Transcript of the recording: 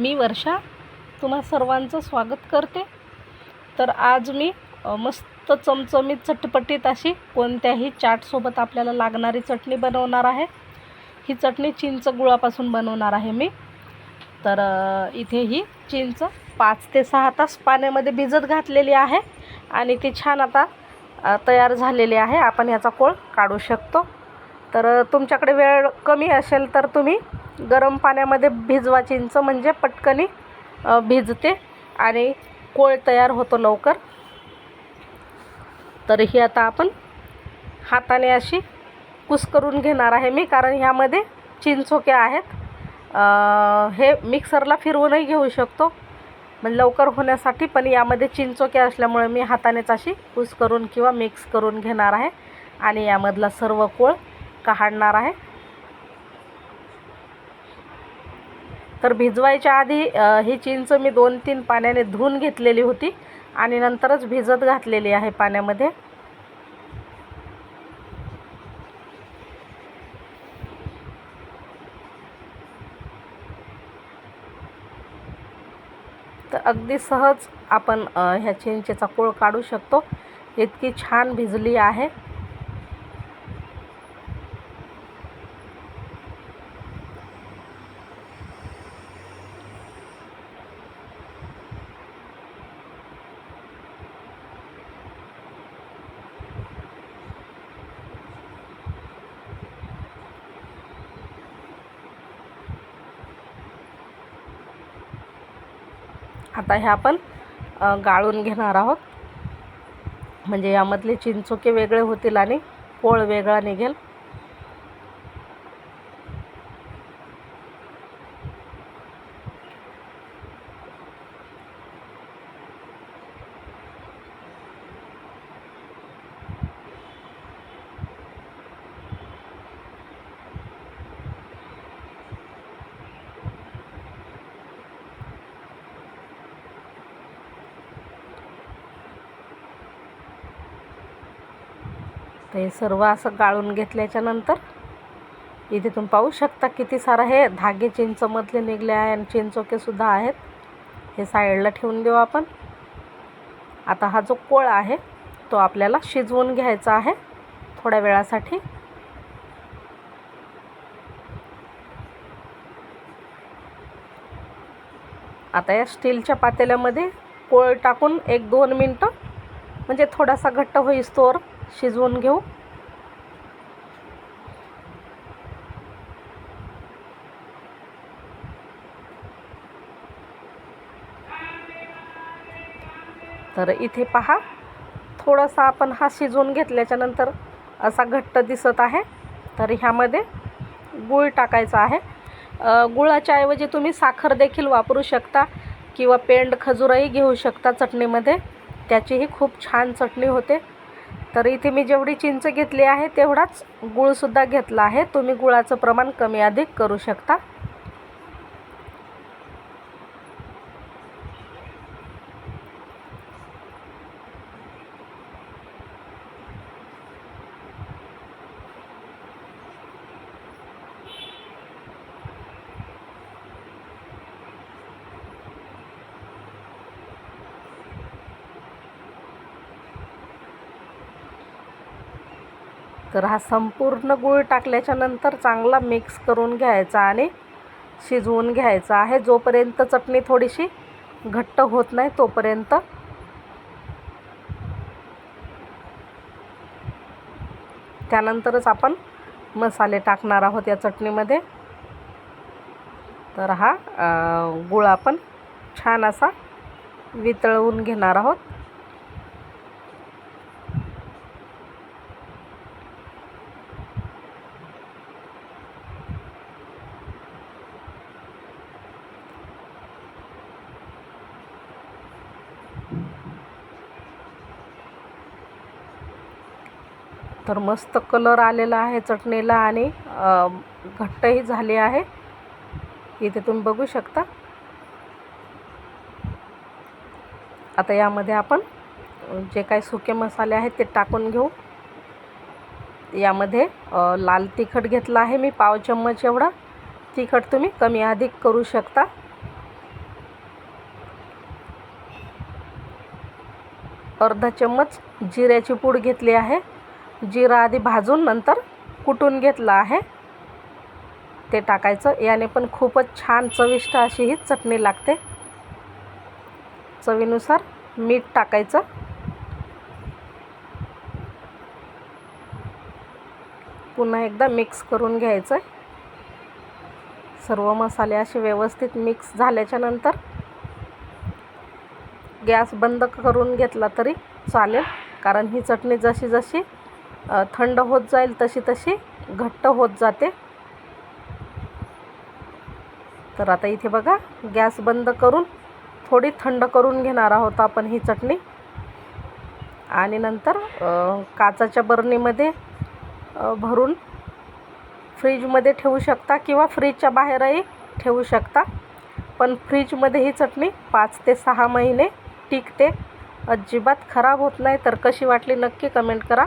मी वर्षा तुम्हा सर्वांचं स्वागत करते. तर आज मी मस्त चमचमीत चटपटीत अशी कोणत्याही चाटसोबत आपल्याला लागणारी चटणी बनवणार आहे. ही चटणी चिंच गुळापासून बनवणार आहे मी. तर इथे ही चिंच पाच ते सहा तास पाण्यामध्ये भिजत घातलेली आहे आणि ती छान आता तयार झालेली आहे. आपण याचा कोळ काढू शकतो. तर तुमच्याकडे वेळ कमी असेल तर तुम्ही गरम पाण्यामध्ये भिजवा चिंच म्हणजे पटकनी भिजते आणि कोळ तयार होतो लवकर. तर ही आता आपण हाताने अशी कुस करून घेणार आहे मी कारण ह्यामध्ये चिंचोक्या आहेत. हे मिक्सरला फिरवूनही घेऊ शकतो म्हणजे लवकर होण्यासाठी पण यामध्ये चिंचोक्या असल्यामुळे मी हातानेच अशी कुस करून किंवा मिक्स करून घेणार आहे. आणि यामधला सर्व कोळ काढणार आहे. तर भिजवायच्या आधी ही चिंच मी दोन तीन पाण्याने धुवून घेतलेली होती आणि नंतरच भिजत घातलेली आहे पाण्यामध्ये. तर अगदी सहज आपण ह्या चिंचेचा कोळ काढू शकतो. इतकी छान भिजली आहे. आता हे आपण गाळून घेणार आहोत. म्हणजे यामधले चिंचोके वेगळे होतील आणि पोळ वेगळा निघेल. तर हे सर्व असं गाळून घेतल्याच्या नंतर इथे तुम्ही पाहू शकता किती सारं हे धागे चिंचमधले निघले आहे आणि चिंचोकेसुद्धा आहेत. हे साईडला ठेवून देऊ आपण. आता हा जो कोळ आहे तो आपल्याला शिजवून घ्यायचा आहे. थोड्या वेळासाठी. आता या स्टीलच्या पातेल्यामध्ये कोळ टाकून एक दोन मिनटं म्हणजे थोडासा घट्ट होईस्तोवर शिजवून घेऊ. तर इथे पहा थोडासा आपण हा शिजवून घेतल्याच्यानंतर असा घट्ट दिसत आहे. तर ह्यामध्ये गूळ टाकायचा आहे. गुळाच्या ऐवजी तुम्ही साखर देखील वापरू शकता किंवा पेंड खजूरही घेऊ शकता चटणीमध्ये. त्याचीही खूप छान चटणी होते. तर इथे मी जेवढी चिंच घेतली आहे तेवढाच गूळसुद्धा घेतला आहे. तुम्ही गुळाचं प्रमाण कमी अधिक करू शकता. तर हा संपूर्ण गूळ टाकल्याच्या नंतर चांगला मिक्स करून घ्यायचा आणि शिजवून घ्यायचा आहे. जोपर्यंत चटणी थोडीशी घट्ट होत नाही तोपर्यंत त्यानंतरच आपण मसाले टाकणार आहोत या चटणीमध्ये. तर हा गुळ आपण छान असा वितळवून घेणार आहोत. तर मस्त कलर आलेला आहे चटणीला आणि घट्टही झाले आहे. इथे तुम्ही बघू शकता. आता यामध्ये आपण जे काही सुके मसाले आहेत ते टाकून घेऊ. यामध्ये लाल तिखट घेतला आहे मी पाव चम्मच एवढा. तिखट तुम्ही कमी अधिक करू शकता. अर्धा चम्मच जिऱ्याची पूड घेतली आहे. जिरा आधी भाजून नंतर कुटून घेतला आहे. ते टाकायचं. याने पण खूपच छान चविष्ट अशी ही चटणी लागते. चवीनुसार मीठ टाकायचं. पुन्हा एकदा मिक्स करून घ्यायचं सर्व मसाले असे व्यवस्थित मिक्स झाल्याच्यानंतर गॅस बंद करून घेतला तरी चालेल. कारण ही चटणी जशी जशी थंड होत जाईल तशी तशी घट्ट होत जाते. तर आता इथे बघा गॅस बंद करून थोडी थंड करून घेणार आहोत आपण ही चटणी. आणि नंतर काचाच्या बरणीमध्ये भरून फ्रीजमध्ये ठेवू शकता किंवा फ्रीजच्या बाहेरही ठेवू शकता. पण फ्रीजमध्ये ही चटणी पाच ते सहा महिने टिकते. अजिबात खराब होत नाही. तर कशी वाटली नक्की कमेंट करा.